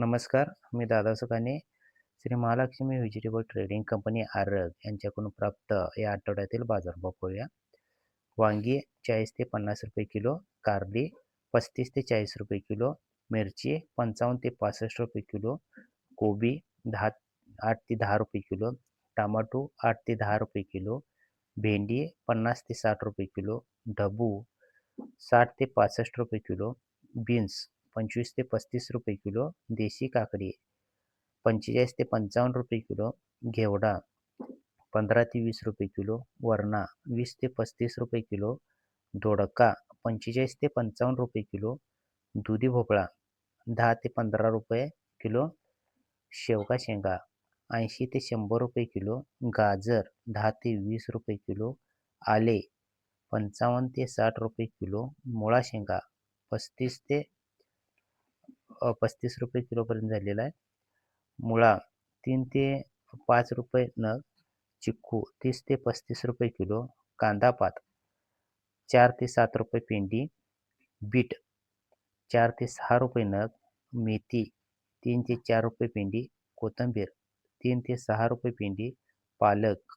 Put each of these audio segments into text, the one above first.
नमस्कार मी Dada Sukane Shri Mahalakshmi vegetable trading company Arag यांच्याकडून प्राप्त या आठवड्यातील बाजारभाव पाहूया. वांगी चाळीस ते पन्नास रुपये किलो कारली पस्तीस ते चाळीस रुपये किलो मिरची पंचावन्न ते पासष्ट रुपये किलो कोबी दहा आठ ते दहा रुपये किलो टमाटो आठ ते दहा रुपये किलो भेंडी पन्नास ते साठ रुपये किलो ढबू साठ ते पासष्ट रुपये किलो बीन्स पंचवीस ते पस्तीस रुपये किलो देशी काकडी पंचेचाळीस ते पंचावन्न रुपये किलो घेवडा पंधरा ते वीस रुपये किलो वरणा वीस ते पस्तीस रुपये किलो दोडका पंचेचाळीस ते पंचावन्न रुपये किलो दुधी भोपळा दहा ते पंधरा रुपये किलो शेवगा शेंगा ऐंशी ते शंभर रुपये किलो गाजर दहा ते वीस रुपये किलो आले पंचावन्न ते साठ रुपये किलो मुळा शेंगा पस्तीस ते पस्तीस रुपये किलोपर्यंत झालेला आहे. मुळा तीन ते पाच रुपये नग चिक्कू तीस ते पस्तीस रुपये किलो कांदा पात चार ते सात रुपये पेंडी बीट चार ते सहा रुपये नग मेथी तीन ते चार रुपये पेंडी कोथिंबीर तीन ते सहा रुपये पेंडी पालक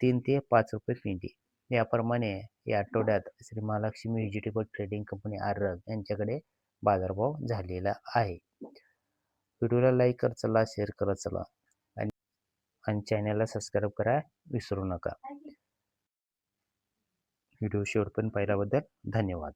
तीन ते पाच रुपये पेंडी. याप्रमाणे या आठवड्यात Shri Mahalakshmi vegetable trading company Arag यांच्याकडे बाजारभाव झालेला आहे. व्हिडिओला लाईक करत चला शेअर करत चला आणि आणि चॅनलला सबस्क्राईब करा विसरू नका. व्हिडिओ शेवटपर्यंत पाहिल्याबद्दल धन्यवाद.